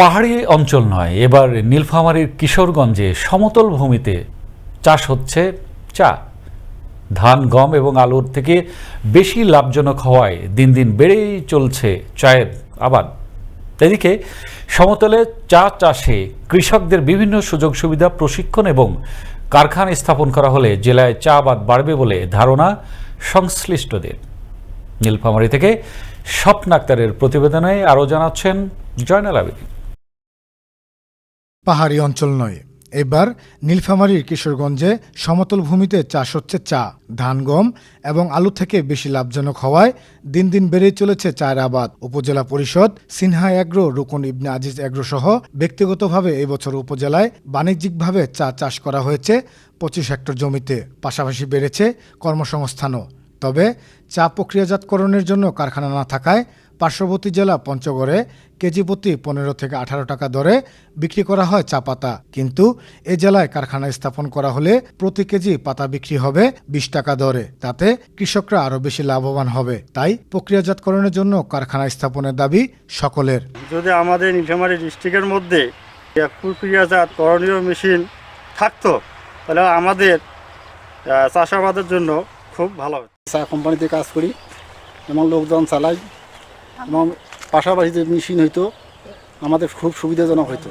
পাহাড়ি অঞ্চল নয়, এবার নীলফামারীর কিশোরগঞ্জে সমতল ভূমিতে চাষ হচ্ছে চা। ধান, গম এবং আলুর থেকে বেশি লাভজনক হওয়ায় দিন দিন বেড়েই চলছে চায়ের আবাদ। এদিকে সমতলে চা চাষে কৃষকদের বিভিন্ন সুযোগ সুবিধা, প্রশিক্ষণ এবং কারখানা স্থাপন করা হলে জেলায় চা আবাদ বাড়বে বলে ধারণা সংশ্লিষ্টদের। নীলফামারী থেকে স্বপ্ন আক্তারের প্রতিবেদনে আরও জানাচ্ছেন জয়নাল আবেদী। পাহাড়ি অঞ্চল নয়। এবার নীলফামারীর কিশোরগঞ্জে সমতল ভূমিতে চাষ হচ্ছে চা, ধান, গম এবং আলু থেকে বেশি লাভজনক হওয়ায় দিন দিন বেড়েই চলেছে চায়ের আবাদ। উপজেলা পরিষদ, সিনহা এগ্রো, রুকন ইবনে আজিজ এগ্রো সহ ব্যক্তিগতভাবে এবছর উপজেলায় বাণিজ্যিকভাবে চা চাষ করা হয়েছে পঁচিশ হেক্টর জমিতে। পাশাপাশি বেড়েছে কর্মসংস্থানও। তবে চা প্রক্রিয়াজাতকরণের জন্য কারখানা না থাকায় পার্শ্ববর্তী জেলা পঞ্চগড়ে কেজি প্রতি পনেরো থেকে আঠারো টাকা দরে বিক্রি করা হয় চা পাতা। কিন্তু এ জেলায় কারখানা স্থাপন করা হলে প্রতি কেজি পাতা বিক্রি হবে বিশ টাকা দরে। তাতে কৃষকরা আরও বেশি লাভবান হবে। তাই প্রক্রিয়াজাতকরণের জন্য কারখানা স্থাপনের দাবি সকলের। যদি আমাদের নীলফামারী ডিস্ট্রিক্টের মধ্যে এক প্রক্রিয়াজাত করণীয় মেশিন থাকতো তাহলে আমাদের চাষাবাদের জন্য খুব ভালো হতো। চা কোম্পানিতে কাজ করি এবং লোকজন চালাই এবং পাশাপাশি যে মেশিন হইতো আমাদের খুব সুবিধাজনক হইতো।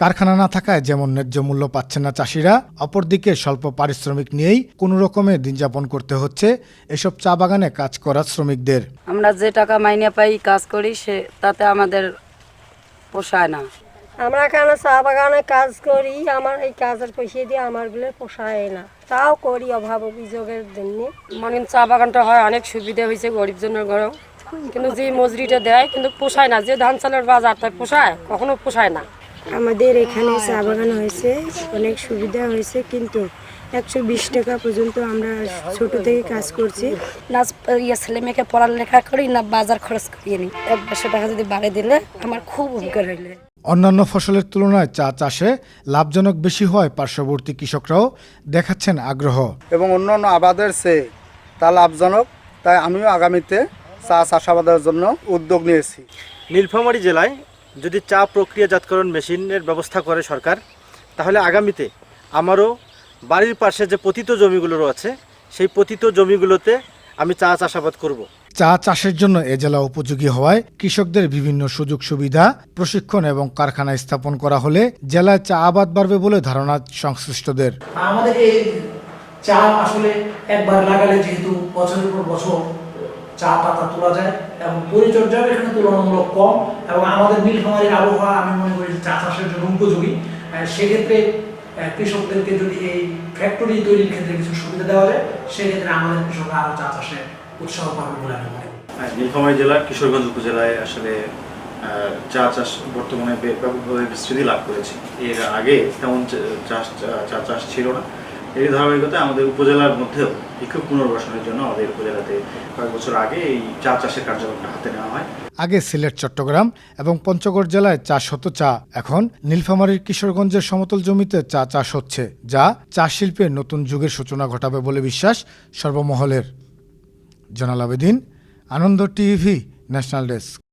কারখানা না থাকায় যেমন ন্যায্য মূল্য পাচ্ছেন না চাষিরা অপরদিকে স্বল্প পারিশ্রমিক নিয়েই কোনো রকমে দিন যাপন করতে হচ্ছে এসব চা বাগানে কাজ করা শ্রমিকদের। আমরা যে টাকা মাইনে পাই কাজ করি সে তাতে আমাদের পোষায় না। আমরা এখানে চা বাগানে কাজ করি আমার এই কাজের পয়সা দিয়ে আমার আমারগুলো পোষায় না। তাও করি অভাব অভিযোগের জন্য। মানে চা বাগানটা হয় অনেক সুবিধা হয়েছে গরিব জনের ঘরেও। কিন্তু যে মজুরিটা দেয় কিন্তু পোষায় না যে ধান চালের বাজার তাই পোষায় কখনো পোষায় না। আমাদের এখানে চা বাগান হয়েছে অনেক সুবিধা হয়েছে কিন্তু একশো বিশ টাকা পর্যন্ত আমরা ছোট থেকে কাজ করছি। না ইয়ে ছেলে মেয়েকে পড়ালেখা করি না বাজার খরচ করিয়ে নিই। এক দেড়শো টাকা যদি বাড়িয়ে দিলে আমার খুব উপকার হইলে। অন্যান্য ফসলের তুলনায় চা চাষে লাভজনক বেশি হয় পার্শ্ববর্তী কৃষকরাও দেখাচ্ছেন আগ্রহ। এবং অন্যান্য আবাদের চেয়ে তা লাভজনক তাই আমিও আগামীতে চা চাষাবাদের জন্য উদ্যোগ নিয়েছি নীলফামারী জেলায় যদি চা প্রক্রিয়াজাতকরণ মেশিনের ব্যবস্থা করে সরকার তাহলে আগামীতে আমারও বাড়ির পাশে যে পতিত জমিগুলো রয়েছে সেই পতিত জমিগুলোতে আমি চা চাষাবাদ করব। চা চাষের জন্য এ জেলা উপযোগী হওয়ায় কৃষকদের বিভিন্ন সুযোগ সুবিধা প্রশিক্ষণ এবং কারখানা স্থাপন করা হলে জেলায় চা আবাদ বাড়বে বলে ধারণা সংশ্লিষ্টদের আমাদের এই চা আসলে একবার লাগালে যেহেতু বছরের পর বছর চা পাতা তোলা যায় এবং পরিচর্যাও এখানে তুলনামূলক কম এবং আমাদের নীলফামারীর আবহাওয়া আমি মনে করি চা চাষের জন্য উপযোগী। সেক্ষেত্রে কৃষকদেরকে যদি এই ফ্যাক্টরি তৈরির ক্ষেত্রে কিছু সুবিধা দেওয়া যায় সেক্ষেত্রে আমাদের কৃষকরা আরও চা চাষে উৎসাহ পাবে বলে আমি মনে করি। হ্যাঁ, নীলফামারী জেলার কিশোরগঞ্জ উপজেলায় আসলে চা চাষ বর্তমানে ব্যাপকভাবে বিস্তৃতি লাভ করেছে। এর আগে তেমন চা- চা চাষ ছিল না। এই ধারাবাহিকতায় আমাদের উপজেলার মধ্যেও ভিক্ষুক পুনর্বাসনের জন্য আমাদের উপজেলাতে কয়েক বছর আগে এই চা চাষের কার্যক্রমটা হাতে নেওয়া হয়। আগে সিলেট, চট্টগ্রাম এবং পঞ্চগড় জেলায় চাষ হতো চা। এখন নীলফামারীর কিশোরগঞ্জের সমতল জমিতে চা চাষ হচ্ছে, যা চা শিল্পের নতুন যুগের সূচনা ঘটাবে বলে বিশ্বাস সর্বমহলের। Zainal Abedin, Ananda TV, national desk.